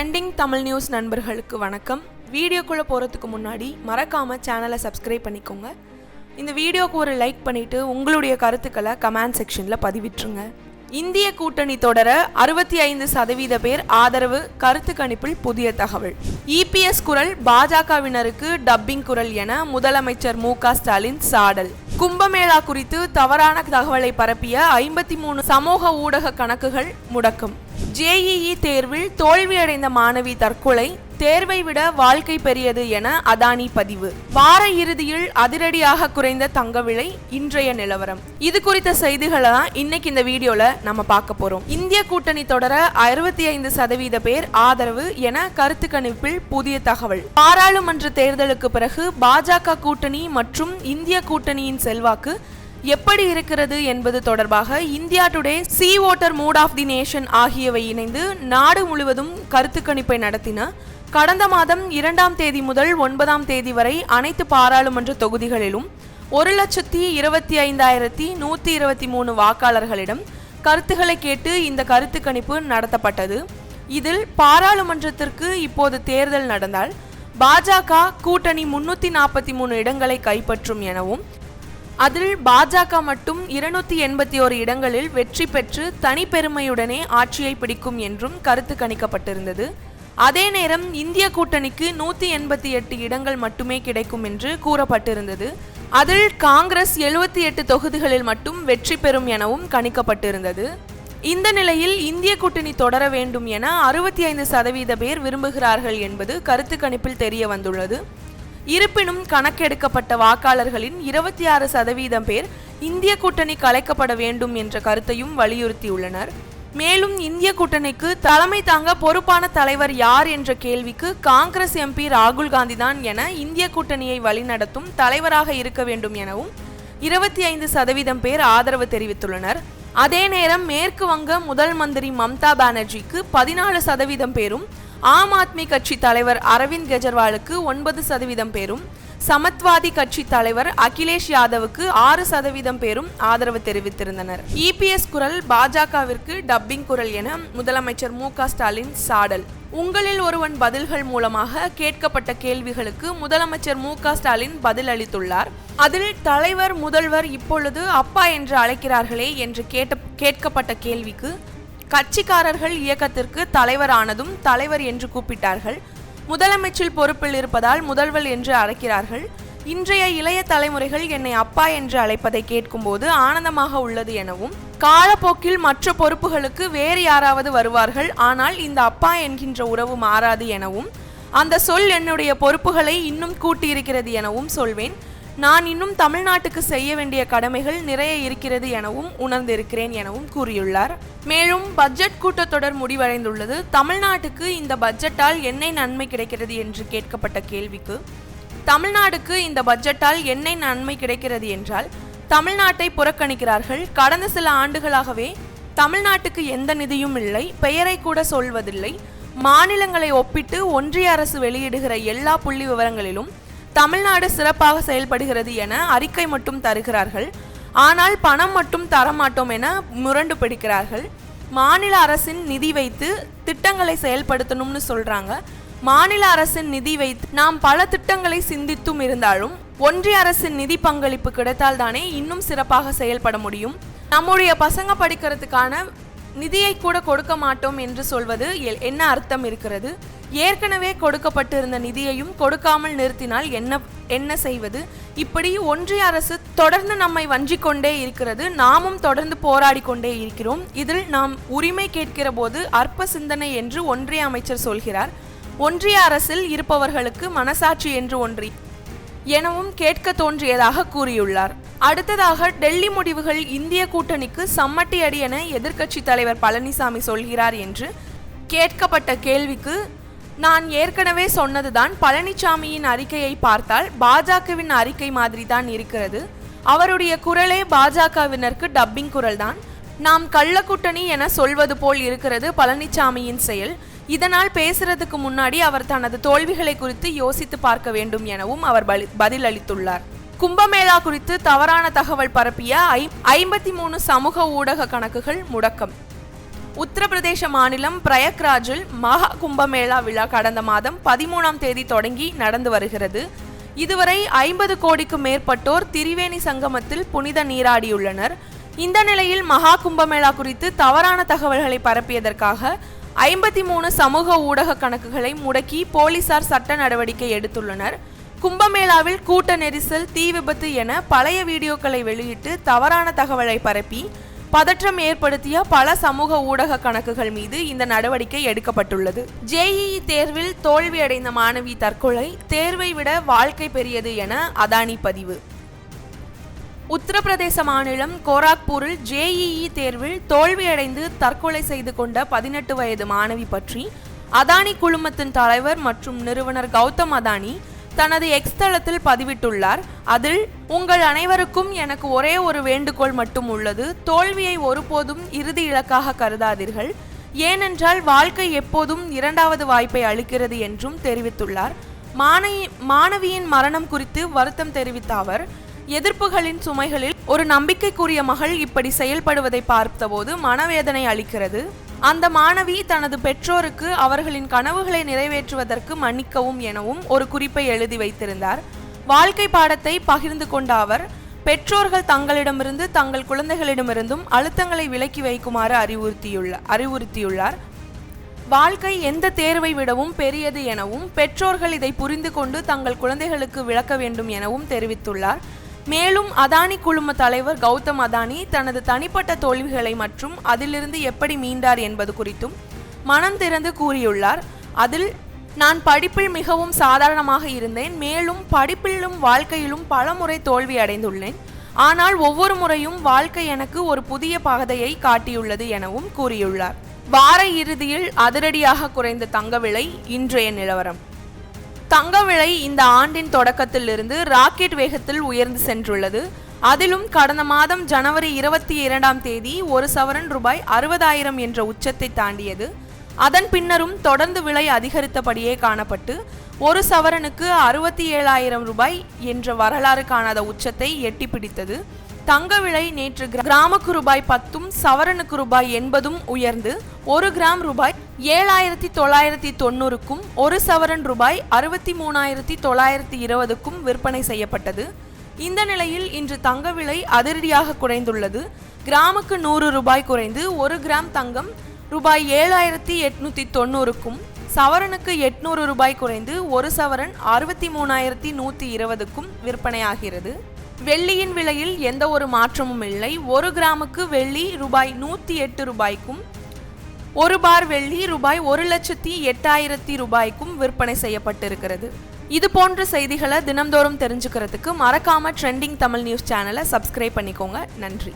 Trending Tamil news நண்பர்களுக்கு வணக்கம். வீடியோக்குள்ளே போகிறதுக்கு முன்னாடி மறக்காமல் சேனலை சப்ஸ்கிரைப் பண்ணிக்கோங்க. இந்த வீடியோக்கு ஒரு லைக் பண்ணிவிட்டு உங்களுடைய கருத்துக்களை கமெண்ட் செக்ஷனில் பதிவிட்டுருங்க. இந்திய கூட்டணி தொடர அறுபத்தி ஐந்து சதவீத பேர் ஆதரவு கருத்து கணிப்பில் புதிய தகவல். இபிஎஸ் குரல் பாஜகவினருக்கு டப்பிங் குரல் என முதலமைச்சர் மு ஸ்டாலின் சாடல். கும்பமேளா குறித்து தவறான தகவலை பரப்பிய ஐம்பத்தி மூணு சமூக ஊடக கணக்குகள் முடக்கம். ஜேஇஇ தேர்வில் தோல்வியடைந்த மாணவி தற்கொலை தேர்வை விட வாழ்க்கை பெரியது என அதானி பதிவு. வார இறுதியில் அதிரடியாக குறைந்த தங்க விலை இன்றைய நிலவரம். இது குறித்த செய்திகளை தான் இன்னைக்கு இந்த வீடியோல நம்ம பார்க்க போறோம். இந்திய கூட்டணி தொடர அறுபத்தி ஐந்து சதவீத பேர் ஆதரவு என கருத்து கணிப்பில் புதிய தகவல். பாராளுமன்ற தேர்தலுக்கு பிறகு பாஜக கூட்டணி மற்றும் இந்திய கூட்டணியின் செல்வாக்கு எப்படி இருக்கிறது என்பது தொடர்பாக India Today C voter mood of the nation ஆகியவை இணைந்து நாடு முழுவதும் கருத்து கணிப்பை நடத்தின கடந்த மாதம் இரண்டாம் தேதி முதல் ஒன்பதாம் தேதி வரை அனைத்து பாராளுமன்ற தொகுதிகளிலும் ஒரு லட்சத்தி இருபத்தி ஐந்தாயிரத்தி நூற்றி இருபத்தி மூணு வாக்காளர்களிடம் கருத்துக்களை கேட்டு இந்த கருத்து கணிப்பு நடத்தப்பட்டது. இதில் பாராளுமன்றத்திற்கு இப்போது தேர்தல் நடந்தால் பாஜக கூட்டணி முன்னூற்றி நாற்பத்தி மூணு இடங்களை கைப்பற்றும் எனவும் அதில் பாஜக மட்டும் இருநூத்தி எண்பத்தி ஓரு இடங்களில் வெற்றி பெற்று தனிப்பெருமையுடனே ஆட்சியை பிடிக்கும் என்றும் கருத்து கணிக்கப்பட்டிருந்தது. அதே நேரம் இந்திய கூட்டணிக்கு நூத்தி எண்பத்தி எட்டு இடங்கள் மட்டுமே கிடைக்கும் என்று கூறப்பட்டிருந்தது. அதில் காங்கிரஸ் எழுபத்தி எட்டு தொகுதிகளில் மட்டும் வெற்றி பெறும் எனவும் கணிக்கப்பட்டிருந்தது. இந்த நிலையில் இந்திய கூட்டணி தொடர வேண்டும் என அறுபத்தி ஐந்து சதவீத பேர் விரும்புகிறார்கள் என்பது கருத்து கணிப்பில் தெரிய வந்துள்ளது. இருப்பினும் கணக்கெடுக்கப்பட்ட வாக்காளர்களின் இருபத்தி ஆறு சதவீதம் பேர் இந்திய கூட்டணி கலைக்கப்பட வேண்டும் என்ற கருத்தையும் வலியுறுத்தியுள்ளனர். மேலும் இந்திய கூட்டணிக்கு தலைமை தாங்க பொறுப்பான தலைவர் யார் என்ற கேள்விக்கு காங்கிரஸ் எம்பி ராகுல் காந்தி தான் என இந்திய கூட்டணியை வழிநடத்தும் தலைவராக இருக்க வேண்டும் எனவும் இருபத்தி ஐந்து சதவீதம் பேர் ஆதரவு தெரிவித்துள்ளனர். அதே நேரம் மேற்கு வங்க முதல் மந்திரி மம்தா பானர்ஜிக்கு பதினாலு சதவீதம் பேரும் ஆம் ஆத்மி கட்சி தலைவர் அரவிந்த் கெஜ்ரிவாலுக்கு ஒன்பது சதவீதம் பேரும் சமத்வாதி கட்சி தலைவர் அகிலேஷ் யாதவுக்கு ஆறு சதவீதம் பேரும் ஆதரவு தெரிவித்திருந்தனர். இபிஎஸ் குரல் பாஜகவிற்கு டப்பிங் குரல் என முதலமைச்சர் மு ஸ்டாலின் சாடல். உங்களில் ஒருவன் பதில்கள் மூலமாக கேட்கப்பட்ட கேள்விகளுக்கு முதலமைச்சர் மு ஸ்டாலின் பதில் அளித்துள்ளார். அதில் தலைவர் முதல்வர் இப்பொழுது அப்பா என்று அழைக்கிறார்களே என்று கேட்ட கேட்கப்பட்ட கேள்விக்கு கட்சிக்காரர்கள் இயக்கத்திற்கு தலைவர் ஆனதும் தலைவர் என்று கூப்பிட்டார்கள். முதலமைச்சர் பொறுப்பில் இருப்பதால் முதல்வர் என்று அழைக்கிறார்கள். இன்றைய இளைய தலைமுறைகள் என்னை அப்பா என்று அழைப்பதை கேட்கும்போது ஆனந்தமாக உள்ளது எனவும் காலப்போக்கில் மற்ற பொறுப்புகளுக்கு வேறு யாராவது வருவார்கள் ஆனால் இந்த அப்பா என்கின்ற உறவு மாறாது எனவும் அந்த சொல் என்னுடைய பொறுப்புகளை இன்னும் கூட்டியிருக்கிறது எனவும் சொல்வேன். நான் இன்னும் தமிழ்நாட்டுக்கு செய்ய வேண்டிய கடமைகள் நிறைய இருக்கிறது எனவும் உணர்ந்திருக்கிறேன் எனவும் கூறியுள்ளார். மேலும் பட்ஜெட் கூட்டத்தொடர் முடிவடைந்துள்ளது. தமிழ்நாட்டுக்கு இந்த பட்ஜெட்டால் என்ன நன்மை கிடைக்கிறது என்று கேட்கப்பட்ட கேள்விக்கு தமிழ்நாடுக்கு இந்த பட்ஜெட்டால் என்ன நன்மை கிடைக்கிறது என்றால் தமிழ்நாட்டை புறக்கணிக்கிறார்கள். கடந்த சில ஆண்டுகளாகவே தமிழ்நாட்டுக்கு எந்த நிதியும் இல்லை பெயரை கூட சொல்வதில்லை. மாநிலங்களை ஒப்பிட்டு ஒன்றிய அரசு வெளியிடுகிற எல்லா புள்ளி விவரங்களிலும் தமிழ்நாடு சிறப்பாக செயல்படுகிறது என அறிக்கை மட்டும் தருகிறார்கள். ஆனால் பணம் மட்டும் தரமாட்டோம் என முரண்டு பிடிக்கிறார்கள். மாநில அரசின் நிதி வைத்து திட்டங்களை செயல்படுத்தணும்னு சொல்றாங்க. மாநில அரசின் நிதி வைத்து நாம் பல திட்டங்களை சிந்தித்தும் இருந்தாலும் ஒன்றிய அரசின் நிதி பங்களிப்பு கிடைத்தால் தானே இன்னும் சிறப்பாக செயல்பட முடியும். நம்முடைய பசங்க படிக்கிறதுக்கான நிதியை கூட கொடுக்க மாட்டோம் என்று சொல்வது என்ன அர்த்தம் இருக்கிறது? ஏற்கனவே கொடுக்கப்பட்டிருந்த நிதியையும் கொடுக்காமல் நிறுத்தினால் என்ன என்ன செய்வது? இப்படி ஒன்றிய அரசு தொடர்ந்து நம்மை வஞ்சிக்கொண்டே இருக்கிறது. நாமும் தொடர்ந்து போராடி கொண்டே இருக்கிறோம். இதில் நாம் உரிமை கேட்கிற போது அற்ப சிந்தனை என்று ஒன்றிய அமைச்சர் சொல்கிறார். ஒன்றிய அரசில் இருப்பவர்களுக்கு மனசாட்சி என்று ஒன்றி எனவும் கேட்க தோன்றியதாக கூறியுள்ளார். அடுத்ததாக டெல்லி முடிவுகள் இந்திய கூட்டணிக்கு சம்மட்டி அடி என எதிர்க்கட்சி தலைவர் பழனிசாமி சொல்கிறார் என்று கேட்கப்பட்ட கேள்விக்கு நான் ஏற்கனவே சொன்னதுதான் பழனிசாமியின் அறிக்கையை பார்த்தால் பாஜகவின் அறிக்கை மாதிரி தான் இருக்கிறது. அவருடைய குரலே பாஜகவினருக்கு டப்பிங் குரல்தான். நாம் கள்ளக்கூட்டணி என சொல்வது போல் இருக்கிறது பழனிசாமியின் செயல். இதனால் பேசுறதுக்கு முன்னாடி அவர் தனது தோல்விகளை குறித்து யோசித்து பார்க்க வேண்டும் எனவும் அவர் பலி- கும்பமேளா குறித்து தவறான தகவல் பரப்பிய ஐ ஐம்பத்தி மூணு சமூக ஊடக கணக்குகள் முடக்கம். உத்தரப்பிரதேச மாநிலம் பிரயக்ராஜில் மகா கும்பமேளா விழா கடந்த மாதம் பதிமூணாம் தேதி தொடங்கி நடந்து வருகிறது. இதுவரை ஐம்பது கோடிக்கும் மேற்பட்டோர் திரிவேணி சங்கமத்தில் புனித நீராடியுள்ளனர். இந்த நிலையில் மகா கும்பமேளா குறித்து தவறான தகவல்களை பரப்பியதற்காக ஐம்பத்தி மூணு சமூக ஊடக கணக்குகளை முடக்கி போலீசார் சட்ட நடவடிக்கை எடுத்துள்ளனர். கும்பமேளாவில் கூட்ட நெரிசல் தீ விபத்து என பழைய வீடியோக்களை வெளியிட்டு தவறான தகவலை பரப்பி பதற்றம் ஏற்படுத்திய பல சமூக ஊடக கணக்குகள் மீது இந்த நடவடிக்கை எடுக்கப்பட்டுள்ளது. ஜேஇஇ தேர்வில் தோல்வியடைந்த மாணவி தற்கொலை தேர்வை விட வாழ்க்கை பெரியது என அதானி பதிவு. உத்தரப்பிரதேச மாநிலம் கோராக்பூரில் ஜேஇஇ தேர்வில் தோல்வியடைந்து தற்கொலை செய்து கொண்ட பதினெட்டு வயது மாணவி பற்றி அதானி குழுமத்தின் தலைவர் மற்றும் நிறுவனர் கௌதம் அதானி தனது எக்ஸ் தளத்தில் பதிவிட்டுள்ளார். அதில் உங்கள் அனைவருக்கும் எனக்கு ஒரே ஒரு வேண்டுகோள் மட்டும் உள்ளது. தோல்வியை ஒருபோதும் இறுதி இலக்காக கருதாதீர்கள். ஏனென்றால் வாழ்க்கை எப்போதும் இரண்டாவது வாய்ப்பை அளிக்கிறது என்றும் தெரிவித்துள்ளார். மாணவி மாணவியின் மரணம் குறித்து வருத்தம் தெரிவித்த அவர் எதிர்ப்புகளின் சுமைகளில் ஒரு நம்பிக்கைக்குரிய மகள் இப்படி செயல்படுவதை பார்த்தபோது மனவேதனை அளிக்கிறது. அந்த மாணவி தனது பெற்றோருக்கு அவர்களின் கனவுகளை நிறைவேற்றுவதற்கு மன்னிக்கவும் எனவும் ஒரு குறிப்பை எழுதி வைத்திருந்தார். வாழ்க்கை பாடத்தை பகிர்ந்து கொண்ட அவர் பெற்றோர்கள் தங்களிடமிருந்து தங்கள் குழந்தைகளிடமிருந்தும் அழுத்தங்களை விலக்கி வைக்குமாறு அறிவுறுத்தியுள்ள அறிவுறுத்தியுள்ளார். வாழ்க்கை எந்த தேர்வை விடவும் பெரியது எனவும் பெற்றோர்கள் இதை புரிந்து கொண்டு தங்கள் குழந்தைகளுக்கு விளக்க வேண்டும் எனவும் தெரிவித்துள்ளார். மேலும் அதானி குழும தலைவர் கௌதம் அதானி தனது தனிப்பட்ட தோல்விகளை மற்றும் அதிலிருந்து எப்படி மீண்டார் என்பது குறித்தும் மனம் திறந்து கூறியுள்ளார். அதில் நான் படிப்பில் மிகவும் சாதாரணமாக இருந்தேன். மேலும் படிப்பிலும் வாழ்க்கையிலும் பல முறை தோல்வி அடைந்துள்ளேன். ஆனால் ஒவ்வொரு முறையும் வாழ்க்கை எனக்கு ஒரு புதிய பாதையை காட்டியுள்ளது எனவும் கூறியுள்ளார். வார இறுதியில் அதிரடியாக குறைந்த தங்க விலை இன்றைய நிலவரம். தங்க விலை இந்த ஆண்டின் தொடக்கத்திலிருந்து ராக்கெட் வேகத்தில் உயர்ந்து சென்றுள்ளது. அதிலும் கடந்த மாதம் ஜனவரி இருபத்தி இரண்டாம் தேதி ஒரு சவரன் ரூபாய் அறுபதாயிரம் என்ற உச்சத்தை தாண்டியது. அதன் பின்னரும் தொடர்ந்து விலை அதிகரித்தபடியே காணப்பட்டு ஒரு சவரனுக்கு அறுபத்தி ஏழாயிரம் ரூபாய் என்ற வரலாறு காணாத உச்சத்தை எட்டி பிடித்தது தங்க விலை நேற்று கிராமுக்கு ரூபாய் பத்தும் சவரனுக்கு ரூபாய் எண்பதும் உயர்ந்து ஒரு கிராம் ரூபாய் ஏழாயிரத்தி தொள்ளாயிரத்தி தொண்ணூறுக்கும் ஒரு சவரன் ரூபாய் அறுபத்தி மூணாயிரத்தி தொள்ளாயிரத்தி இருபதுக்கும் விற்பனை செய்யப்பட்டது. இந்த நிலையில் இன்று தங்க விலை அதிரடியாக குறைந்துள்ளது. கிராமுக்கு நூறு ரூபாய் குறைந்து ஒரு கிராம் தங்கம் ரூபாய் ஏழாயிரத்தி எட்நூத்தி தொண்ணூறுக்கும் சவரனுக்கு எட்நூறு ரூபாய் குறைந்து ஒரு சவரன் அறுபத்தி மூணாயிரத்தி நூற்றி இருபதுக்கும் விற்பனையாகிறது. வெள்ளியின் விலையில் எந்த ஒரு மாற்றமும் இல்லை. ஒரு கிராமுக்கு வெள்ளி ரூபாய் நூற்றி எட்டு ரூபாய்க்கும் ஒரு பார் வெள்ளி ரூபாய் ஒரு லட்சத்தி எட்டாயிரத்தி ரூபாய்க்கும் விற்பனை செய்யப்பட்டிருக்கிறது. இது போன்ற செய்திகளை தினம்தோறும் தெரிஞ்சுக்கிறதுக்கு மறக்காம ட்ரெண்டிங் தமிழ் நியூஸ் சேனலை சப்ஸ்கிரைப் பண்ணிக்கோங்க. நன்றி.